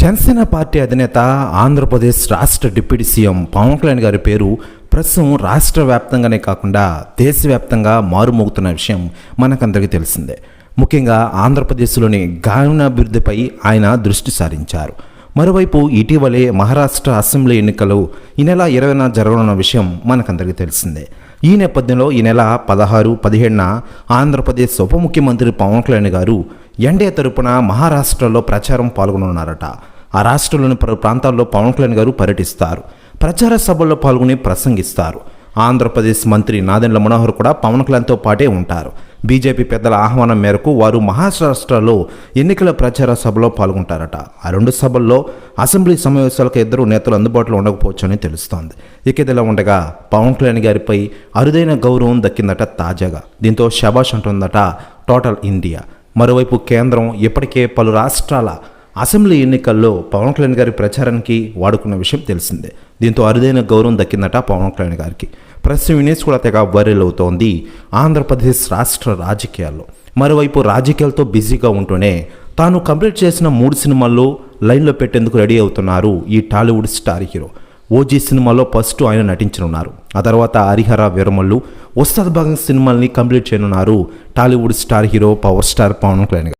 Janasena party అధినేత ఆంధ్రప్రదేశ్ రాష్ట్ర deputy CM Pawan Kalyan గారి పేరు ప్రస్తుతం రాష్ట్ర వ్యాప్తంగానే కాకుండా దేశవ్యాప్తంగా మారుమోగుతున్న విషయం మనకందరికీ తెలిసిందే. ముఖ్యంగా ఆంధ్రప్రదేశ్లోని గ్రామీణాభివృద్ధిపై ఆయన దృష్టి సారించారు. మరోవైపు ఇటీవలే మహారాష్ట్ర అసెంబ్లీ ఎన్నికలు ఈ నెల ఇరవైన జరగనున్న విషయం మనకందరికీ తెలిసిందే. ఈ నేపథ్యంలో ఈ నెల పదహారు పదిహేడున ఆంధ్రప్రదేశ్ ఉప ముఖ్యమంత్రి పవన్ కళ్యాణ్ గారు ఎన్డీఏ తరపున మహారాష్ట్రలో ప్రచారం పాల్గొనున్నారట ఆ రాష్ట్రంలోని పలు ప్రాంతాల్లో పవన్ కళ్యాణ్ గారు పర్యటిస్తారు. ప్రచార సభల్లో పాల్గొని ప్రసంగిస్తారు. ఆంధ్రప్రదేశ్ మంత్రి నాదెండ్ల మనోహర్ కూడా పవన్ కళ్యాణ్తో పాటే ఉంటారు. బీజేపీ పెద్దల ఆహ్వానం మేరకు వారు మహారాష్ట్రలో ఎన్నికల ప్రచార సభలో పాల్గొంటారట. ఆ రెండు సభల్లో అసెంబ్లీ సమావేశాలకు ఇద్దరు నేతలు అందుబాటులో ఉండకపోవచ్చని తెలుస్తోంది. ఇక ఇదిలా ఉండగా పవన్ కళ్యాణ్ గారిపై అరుదైన గౌరవం దక్కిందట తాజాగా. దీంతో శభాష్ అంటుందట టోటల్ ఇండియా. మరోవైపు కేంద్రం ఇప్పటికే పలు రాష్ట్రాల అసెంబ్లీ ఎన్నికల్లో పవన్ కళ్యాణ్ గారి ప్రచారానికి వాడుకున్న విషయం తెలిసిందే. దీంతో అరుదైన గౌరవం దక్కిందట పవన్ కళ్యాణ్ గారికి. ప్రస్తుతం వినేష్ కూడా తెగ వైరల్ అవుతోంది ఆంధ్రప్రదేశ్ రాష్ట్ర రాజకీయాల్లో. మరోవైపు రాజకీయాలతో బిజీగా ఉంటూనే తాను కంప్లీట్ చేసిన మూడు సినిమాల్లో లైన్లో పెట్టేందుకు రెడీ అవుతున్నారు ఈ టాలీవుడ్ స్టార్ హీరో. ఓజీ సినిమాలో ఫస్ట్ ఆయన నటించనున్నారు. ఆ తర్వాత హరిహర వీరమల్లు వస్తాద్ భగత్ సినిమాల్ని కంప్లీట్ చేయనున్నారు Tollywood star hero power star Pawan Kalyan